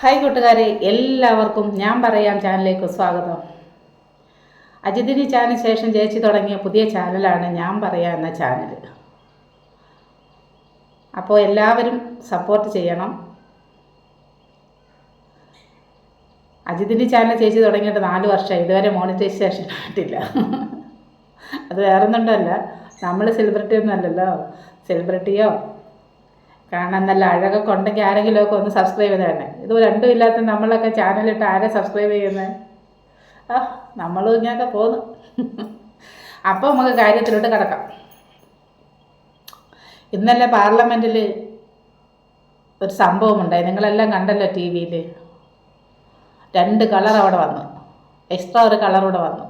Hi കൂട്ടുകാരെ എല്ലാവർക്കും ഞാൻ പറയാം ചാനലിലേക്ക് സ്വാഗതം. അജിതിനി ചാനൽ ശേഷം ചേച്ചി തുടങ്ങിയ പുതിയ ചാനലാണ് ഞാൻ പറയാം എന്ന ചാനൽ. അപ്പോൾ എല്ലാവരും സപ്പോർട്ട് ചെയ്യണം. അജിതിനി ചാനൽ ചേച്ചി തുടങ്ങിയിട്ട് നാല് വർഷം ഇതുവരെ മോണിറ്റൈസേഷൻ ആയിട്ടില്ല. അത് വേറൊന്നുണ്ടല്ല. നമ്മൾ സെലിബ്രിറ്റി ഒന്നും അല്ലല്ലോ. സെലിബ്രിറ്റിയോ കാണാൻ നല്ല അഴകൊക്കെ ഉണ്ടെങ്കിൽ ആരെങ്കിലുമൊക്കെ ഒന്ന് സബ്സ്ക്രൈബ് ചെയ്ത് തന്നെ ഇത് രണ്ടും ഇല്ലാത്ത നമ്മളൊക്കെ ചാനലിട്ട് ആരെ സബ്സ്ക്രൈബ് ചെയ്യുന്നത് ആ നമ്മളും ഇങ്ങനെയൊക്കെ പോന്നു അപ്പോൾ നമുക്ക് കാര്യത്തിലോട്ട് കിടക്കാം. ഇന്നലെ പാർലമെന്റിൽ ഒരു സംഭവം ഉണ്ടായി. നിങ്ങളെല്ലാം കണ്ടല്ലോ ടി വിയിൽ രണ്ട് കളർ അവിടെ വന്നു. എക്സ്ട്രാ ഒരു കളർ കൂടെ വന്നു.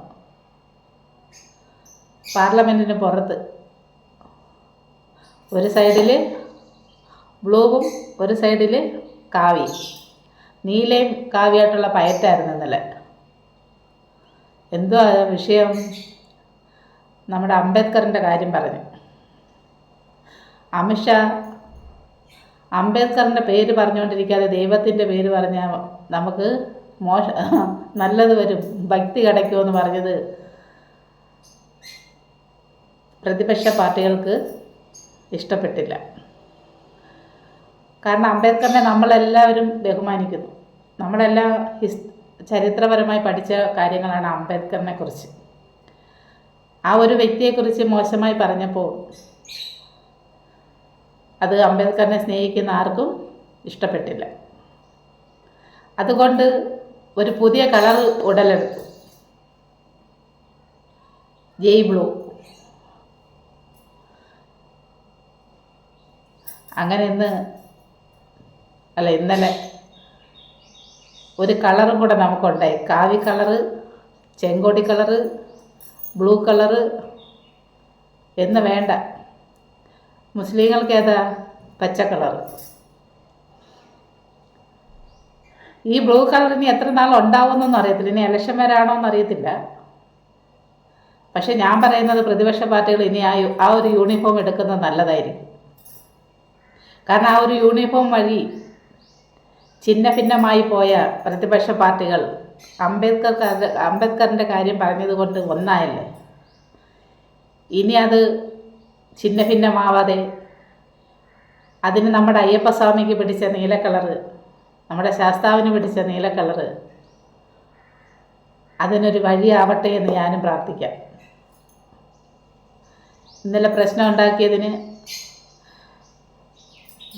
പാർലമെന്റിന് പുറത്ത്. ഒരു സൈഡിൽ ബ്ലൂവും ഒരു സൈഡിൽ കാവി നീലയും കാവിയായിട്ടുള്ള പയറ്റായിരുന്നു ഇന്നലെ. എന്തോ വിഷയം? നമ്മുടെ അംബേദ്കറിന്റെ കാര്യം പറഞ്ഞു. അമിത്ഷാ അംബേദ്കറിന്റെ പേര് പറഞ്ഞുകൊണ്ടിരിക്കാതെ ദൈവത്തിന്റെ പേര് പറഞ്ഞാൽ നമുക്ക് മോശ നല്ലത് വരും ഭക്തി കിടക്കുമെന്ന് പറഞ്ഞത് പ്രതിപക്ഷ പാർട്ടികൾക്ക് ഇഷ്ടപ്പെട്ടില്ല. കാരണം അംബേദ്കറിനെ നമ്മളെല്ലാവരും ബഹുമാനിക്കുന്നു. നമ്മളെല്ലാം ഹിസ് ചരിത്രപരമായി പഠിച്ച കാര്യങ്ങളാണ് അംബേദ്കറിനെ കുറിച്ച്. ആ ഒരു വ്യക്തിയെക്കുറിച്ച് മോശമായി പറഞ്ഞപ്പോൾ അത് അംബേദ്കറിനെ സ്നേഹിക്കുന്ന ആർക്കും ഇഷ്ടപ്പെട്ടില്ല. അതുകൊണ്ട് ഒരു പുതിയ കളർ ഉടലെടുത്തു. ജയ് ബ്ലൂ. അങ്ങനെ ഇന്ന് അല്ല ഇന്നലെ ഒരു കളറും കൂടെ നമുക്കുണ്ടായി. കാവി കളറ് ചെങ്കോടി കളറ് ബ്ലൂ കളറ് എന്ന് വേണ്ട. മുസ്ലിങ്ങൾക്ക് ഏതാ? പച്ച കളറ് ഈ ബ്ലൂ കളർ ഇനി എത്ര നാൾ ഉണ്ടാവുമെന്നൊന്നും അറിയത്തില്ല. ഇനി ഇലക്ഷൻ വരാണോ എന്നറിയത്തില്ല പക്ഷെ ഞാൻ പറയുന്നത് പ്രതിപക്ഷ പാർട്ടികൾ ഇനി ആ ആ ഒരു യൂണിഫോം എടുക്കുന്നത് നല്ലതായിരിക്കും. കാരണം ആ ഒരു യൂണിഫോം വഴി ഛിന്ന ഭിന്നമായി പോയ പ്രതിപക്ഷ പാർട്ടികൾ അംബേദ്കർ അംബേദ്കറിന്റെ കാര്യം പറഞ്ഞതുകൊണ്ട് ഒന്നായല്ലേ? ഇനി അത് ഛിന്ന ഭിന്നമാവാതെ അതിന് നമ്മുടെ അയ്യപ്പസ്വാമിക്ക് പിടിച്ച നീല കളറ് നമ്മുടെ ശാസ്താവിന് പിടിച്ച നീല കളറ് അതിനൊരു വഴിയാവട്ടെ എന്ന് ഞാനും പ്രാർത്ഥിക്കാം. ഇന്നലെ പ്രശ്നം ഉണ്ടാക്കിയതിന്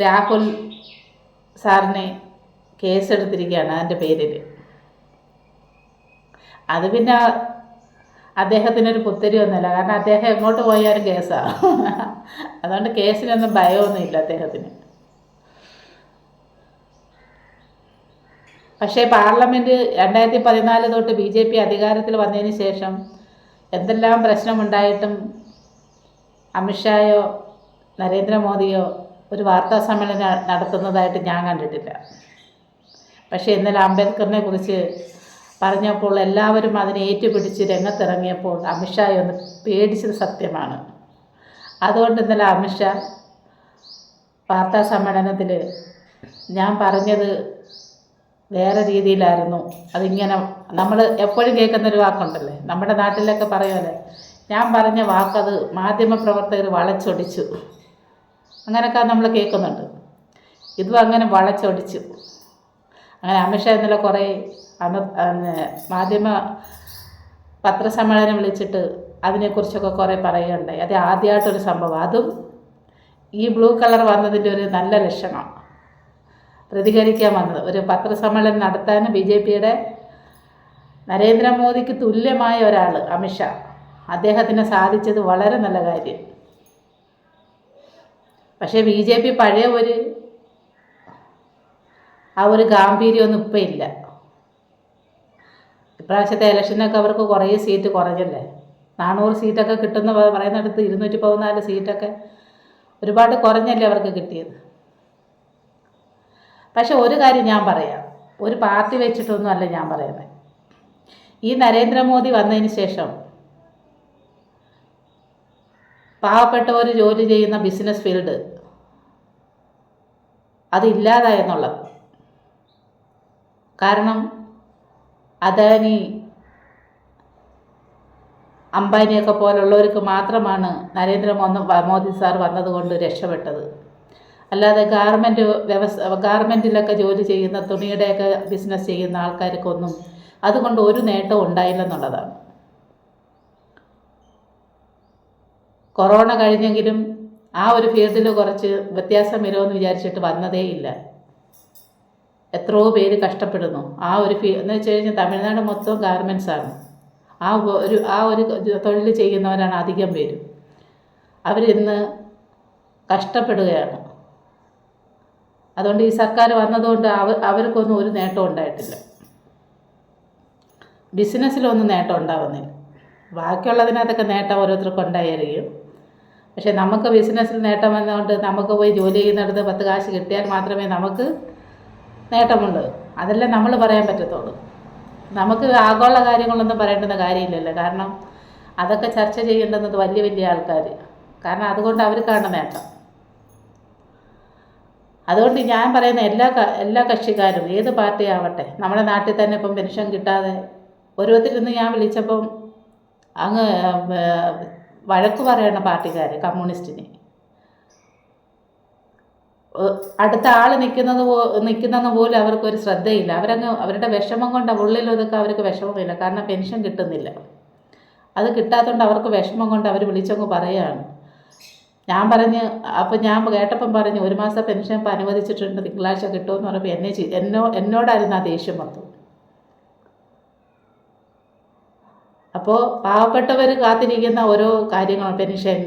രാഹുൽ സാറിനെ കേസെടുത്തിരിക്കുകയാണ് അതിന്റെ പേരിൽ. അത് പിന്നെ അദ്ദേഹത്തിനൊരു പുത്തരി ഒന്നുമില്ല. കാരണം അദ്ദേഹം എങ്ങോട്ട് പോയാലും കേസാണ് അതുകൊണ്ട് കേസിനൊന്നും ഭയമൊന്നുമില്ല അദ്ദേഹത്തിന്. പക്ഷേ പാർലമെന്റ് രണ്ടായിരത്തി പതിനാല് തൊട്ട് ബി ജെ പി അധികാരത്തിൽ വന്നതിന് ശേഷം എന്തെല്ലാം പ്രശ്നമുണ്ടായിട്ടും അമിത്ഷായോ നരേന്ദ്രമോദിയോ ഒരു വാർത്താ സമ്മേളനം നടത്തുന്നതായിട്ട് ഞാൻ കണ്ടിട്ടില്ല. പക്ഷേ ഇന്നലെ അംബേദ്കറിനെ കുറിച്ച് പറഞ്ഞപ്പോൾ എല്ലാവരും അതിനെ ഏറ്റുപിടിച്ച് രംഗത്തിറങ്ങിയപ്പോൾ അമിത്ഷായെ ഒന്ന് പേടിച്ചത് സത്യമാണ്. അതുകൊണ്ട് ഇന്നലെ അമിത്ഷാ വാർത്താ സമ്മേളനത്തിൽ ഞാൻ പറഞ്ഞത് വേറെ രീതിയിലായിരുന്നു. അതിങ്ങനെ നമ്മൾ എപ്പോഴും കേൾക്കുന്നൊരു വാക്കുണ്ടല്ലേ? നമ്മുടെ നാട്ടിലൊക്കെ പറയുമല്ലേ? ഞാൻ പറഞ്ഞ വാക്കത് മാധ്യമപ്രവർത്തകർ വളച്ചൊടിച്ചു. അങ്ങനെയൊക്കെ നമ്മൾ കേൾക്കുന്നുണ്ട്. ഇതും അങ്ങനെ വളച്ചൊടിച്ചു. അങ്ങനെ അമിത്ഷാ ഇന്നലെ കുറേ അന്ന് മാധ്യമ പത്രസമ്മേളനം വിളിച്ചിട്ട് അതിനെക്കുറിച്ചൊക്കെ കുറേ പറയുകയുണ്ടായി. അത് ആദ്യമായിട്ടൊരു സംഭവം. അതും ഈ ബ്ലൂ കളർ വന്നതിന്റെ ഒരു നല്ല ലക്ഷണം. പ്രതികരിക്കാൻ വന്നത്. ഒരു പത്രസമ്മേളനം നടത്താൻ ബി ജെ പിയുടെ നരേന്ദ്രമോദിക്ക് തുല്യമായ ഒരാൾ അമിത്ഷാ അദ്ദേഹത്തിന് സാധിച്ചത് വളരെ നല്ല കാര്യം. പക്ഷേ ബി ജെ പി പഴയ ഒരു ആ ഒരു ഗാംഭീര്യമൊന്നും ഇപ്പം ഇല്ല. ഇപ്രാവശ്യത്തെ ഇലക്ഷനൊക്കെ അവർക്ക് കുറേ സീറ്റ് കുറഞ്ഞല്ലേ? നാനൂറ് സീറ്റൊക്കെ കിട്ടുന്ന പറയുന്നിടത്ത് ഇരുന്നൂറ്റി പതിനാല് സീറ്റൊക്കെ ഒരുപാട് കുറഞ്ഞല്ലേ അവർക്ക് കിട്ടിയത്? പക്ഷെ ഒരു കാര്യം ഞാൻ പറയാം. ഒരു പാർട്ടി വെച്ചിട്ടൊന്നും അല്ല ഞാൻ പറയുന്നത് ഈ നരേന്ദ്രമോദി വന്നതിന് ശേഷം പാവപ്പെട്ടവർ ജോലി ചെയ്യുന്ന ബിസിനസ് ഫീൽഡ് അതില്ലാതായെന്നുള്ളത് കാരണം അദാനി അംബാനിയൊക്കെ പോലുള്ളവർക്ക് മാത്രമാണ് നരേന്ദ്ര മോദി സാർ വന്നതുകൊണ്ട് രക്ഷപ്പെട്ടത്. അല്ലാതെ ഗാർമെന്റ് വ്യവസ്ഥ ഗാർമെന്റിലൊക്കെ ജോലി ചെയ്യുന്ന തുണിയുടെയൊക്കെ ബിസിനസ് ചെയ്യുന്ന ആൾക്കാർക്കൊന്നും അതുകൊണ്ട് ഒരു നേട്ടവും ഉണ്ടായില്ലെന്നുള്ളതാണ് കൊറോണ കഴിഞ്ഞെങ്കിലും ആ ഒരു ഫീൽഡിൽ കുറച്ച് വ്യത്യാസം വരുമെന്ന് വിചാരിച്ചിട്ട് വന്നതേ ഇല്ല എത്രയോ പേര് കഷ്ടപ്പെടുന്നു. ആ ഒരു ഫീ എന്ന് വെച്ച് കഴിഞ്ഞാൽ തമിഴ്നാട് മൊത്തം ഗാർമെൻസാണ് ആ ഒരു ആ ഒരു തൊഴിൽ ചെയ്യുന്നവരാണ് അധികം പേര്. അവരിന്ന് കഷ്ടപ്പെടുകയാണ്. അതുകൊണ്ട് ഈ സർക്കാർ വന്നതുകൊണ്ട് അവർ അവർക്കൊന്നും ഒരു നേട്ടം ഉണ്ടായിട്ടില്ല. ബിസിനസ്സിലൊന്നും നേട്ടം ഉണ്ടാവുന്നില്ല. ബാക്കിയുള്ളതിനകത്തൊക്കെ നേട്ടം ഓരോരുത്തർക്കും ഉണ്ടായിരിക്കും. പക്ഷേ നമുക്ക് ബിസിനസ്സിൽ നേട്ടം വന്നതുകൊണ്ട് നമുക്ക് പോയി ജോലി ചെയ്യുന്നിടത്ത് പത്ത് കാശ് കിട്ടിയാൽ മാത്രമേ നമുക്ക് നേട്ടമുണ്ട്. അതെല്ലാം നമ്മൾ പറയാൻ പറ്റത്തുള്ളൂ. നമുക്ക് ആഗോള കാര്യങ്ങളൊന്നും പറയേണ്ടുന്ന കാര്യമില്ലല്ലോ. കാരണം അതൊക്കെ ചർച്ച ചെയ്യേണ്ടുന്നത് വലിയ വലിയ ആൾക്കാർ കാരണം അതുകൊണ്ട് അവർക്കാണ് നേട്ടം. അതുകൊണ്ട് ഞാൻ പറയുന്ന എല്ലാ എല്ലാ കക്ഷിക്കാരും ഏത് പാർട്ടി ആവട്ടെ നമ്മുടെ നാട്ടിൽ തന്നെ ഇപ്പം പെൻഷൻ കിട്ടാതെ ഓരോരുത്തരിന്ന് ഞാൻ വിളിച്ചപ്പം അങ്ങ് വഴക്ക് പറയണ പാർട്ടിക്കാർ കമ്മ്യൂണിസ്റ്റിനെ. അടുത്ത ആൾ നിൽക്കുന്നത് പോ നിൽക്കുന്നെന്ന് പോലും അവർക്കൊരു ശ്രദ്ധയില്ല. അവരങ്ങ് അവരുടെ വിഷമം കൊണ്ട് ഉള്ളിലൊതൊക്കെ അവർക്ക് വിഷമമില്ല. കാരണം പെൻഷൻ കിട്ടുന്നില്ല. അത് കിട്ടാത്തതുകൊണ്ട് അവർക്ക് വിഷമം കൊണ്ട് അവർ വിളിച്ചങ്ങ് പറയുകയാണ് ഞാൻ പറഞ്ഞ് അപ്പം ഞാൻ കേട്ടപ്പം പറഞ്ഞു ഒരു മാസം പെൻഷൻ ഇപ്പം അനുവദിച്ചിട്ടുണ്ട് തിങ്കളാഴ്ച കിട്ടുമെന്ന് പറഞ്ഞപ്പോൾ എന്നെ എന്നോ എന്നോടായിരുന്നു ആ ദേഷ്യം വന്നു അപ്പോൾ പാവപ്പെട്ടവർ കാത്തിരിക്കുന്ന ഓരോ കാര്യങ്ങൾ പെൻഷൻ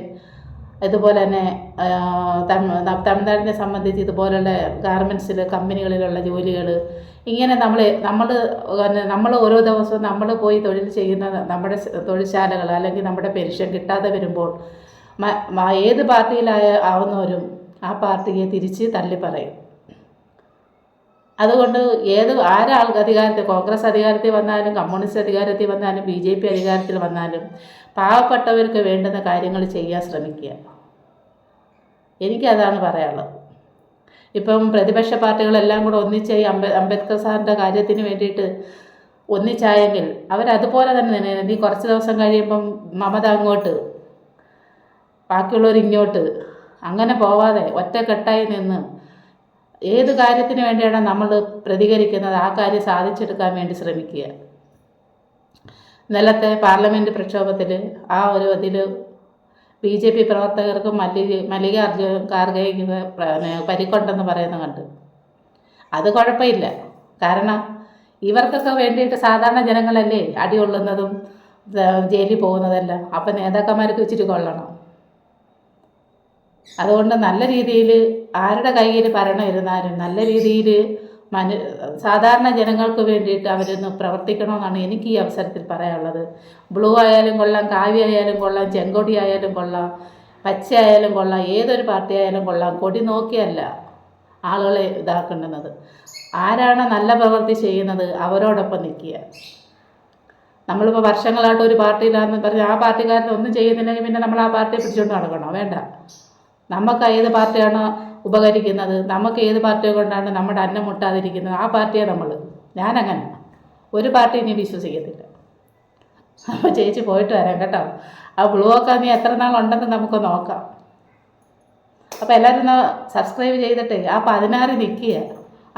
ഇതുപോലെ തന്നെ തമിഴ്നാടിനെ സംബന്ധിച്ച് ഇതുപോലുള്ള ഗാർമെന്റ്സിൽ കമ്പനികളിലുള്ള ജോലികൾ ഇങ്ങനെ നമ്മൾ നമ്മൾ നമ്മൾ ഓരോ ദിവസവും നമ്മൾ പോയി തൊഴിൽ ചെയ്യുന്ന നമ്മുടെ തൊഴിൽശാലകൾ അല്ലെങ്കിൽ നമ്മുടെ പെൻഷൻ കിട്ടാതെ വരുമ്പോൾ ഏത് പാർട്ടിയിലായ ആവുന്നവരും ആ പാർട്ടിയെ തിരിച്ച് തള്ളി പറയും. അതുകൊണ്ട് ഏത് ആരാൾ അധികാരത്തിൽ കോൺഗ്രസ് അധികാരത്തിൽ വന്നാലും കമ്മ്യൂണിസ്റ്റ് അധികാരത്തിൽ വന്നാലും ബി ജെ പി അധികാരത്തിൽ വന്നാലും പാവപ്പെട്ടവർക്ക് വേണ്ടുന്ന കാര്യങ്ങൾ ചെയ്യാൻ ശ്രമിക്കുക. എനിക്കതാണ് പറയാനുള്ളത്. ഇപ്പം പ്രതിപക്ഷ പാർട്ടികളെല്ലാം കൂടെ ഒന്നിച്ച് ഈ അംബേ അംബേദ്കർ സാറിന്റെ കാര്യത്തിന് വേണ്ടിയിട്ട് ഒന്നിച്ചായെങ്കിൽ അവരതുപോലെ തന്നെ തന്നെ നീ കുറച്ച് ദിവസം കഴിയുമ്പം മമത അങ്ങോട്ട് ബാക്കിയുള്ളവർ ഇങ്ങോട്ട് അങ്ങനെ പോവാതെ ഒറ്റക്കെട്ടായി നിന്ന് ഏത് കാര്യത്തിന് വേണ്ടിയാണ് നമ്മൾ പ്രതികരിക്കുന്നത്? ആ കാര്യം സാധിച്ചെടുക്കാൻ വേണ്ടി ശ്രമിക്കുക. ഇന്നലത്തെ പാർലമെന്റ് പ്രക്ഷോഭത്തിൽ ആ ഒരു ഇതിൽ ബി ജെ പി പ്രവർത്തകർക്ക് മല്ലിക മല്ലിക അർജുൻ ഖാർഗെയ്ക്ക് പരിക്കുണ്ടെന്ന് പറയുന്നത് കണ്ട്. അത് കുഴപ്പമില്ല. കാരണം ഇവർക്കൊക്കെ വേണ്ടിയിട്ട് സാധാരണ ജനങ്ങളല്ലേ അടികൊള്ളുന്നതും കൊള്ളുന്നതും ജയിലിൽ പോകുന്നതെല്ലാം. അപ്പം നേതാക്കന്മാർക്ക് ഇച്ചിരി കൊള്ളണം. അതുകൊണ്ട് നല്ല രീതിയിൽ ആരുടെ കയ്യിൽ ഭരണം ഇരുന്നാലും നല്ല രീതിയിൽ മനു സാധാരണ ജനങ്ങൾക്ക് വേണ്ടിയിട്ട് അവരൊന്ന് പ്രവർത്തിക്കണമെന്നാണ് എനിക്ക് ഈ അവസരത്തിൽ പറയാനുള്ളത്. ബ്ലൂ ആയാലും കൊള്ളാം കാവ്യ ആയാലും കൊള്ളാം ചെങ്കൊടി ആയാലും കൊള്ളാം പച്ച ആയാലും കൊള്ളാം ഏതൊരു പാർട്ടി ആയാലും കൊള്ളാം കൊടി നോക്കിയല്ല ആളുകളെ ഇതാക്കേണ്ടുന്നത്. ആരാണ് നല്ല പ്രവൃത്തി ചെയ്യുന്നത് അവരോടൊപ്പം നിൽക്കുക. നമ്മളിപ്പോൾ വർഷങ്ങളായിട്ട് ഒരു പാർട്ടിയിലാണെന്ന് പറഞ്ഞ് ആ പാർട്ടിക്കാരൻ ഒന്നും ചെയ്യുന്നില്ലെങ്കിൽ പിന്നെ നമ്മൾ ആ പാർട്ടിയെ പിടിച്ചുകൊണ്ട് നടക്കണോ? വേണ്ട. നമുക്ക് ഏത് പാർട്ടിയാണോ ഉപകരിക്കുന്നത്. നമുക്ക് ഏത് പാർട്ടിയെ കൊണ്ടാണ് നമ്മുടെ അന്നം മുട്ടാതിരിക്കുന്നത്? ആ പാർട്ടിയെ നമ്മൾ ഞാനങ്ങനെ ഒരു പാർട്ടി ഇനി വിശ്വസിക്കത്തില്ല. അപ്പോൾ ചേച്ചി പോയിട്ട് വരാം കേട്ടോ. ആ ബ്ലൂ ഒക്കെ നീ എത്ര നാളുണ്ടെന്ന് നമുക്ക് നോക്കാം. അപ്പോൾ എല്ലാവരും ഒന്ന് സബ്സ്ക്രൈബ് ചെയ്തിട്ട് ആ പതിനാറ് നിൽക്കുക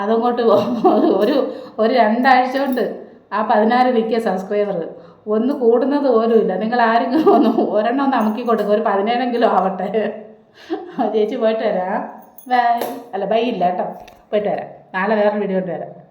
അതങ്ങോട്ട് ഒരു ഒരു രണ്ടാഴ്ച കൊണ്ട് ആ പതിനാറ് നിൽക്കുക സബ്സ്ക്രൈബർ ഒന്ന് കൂടുന്നത് പോലും ഇല്ല. നിങ്ങൾ ആരെങ്കിലും ഒന്ന് ഒരെണ്ണം ഒന്ന് അമുക്കി കൊടുക്കുക ഒരു പതിനേഴെങ്കിലും ആവട്ടെ. ചേച്ചി പോയിട്ട് വരാം. ബൈ അല്ല ബൈ ഇല്ല കേട്ടോ. പോയിട്ട് വരാം. നാളെ വേറൊരു വീഡിയോ കൊണ്ട് വരാം.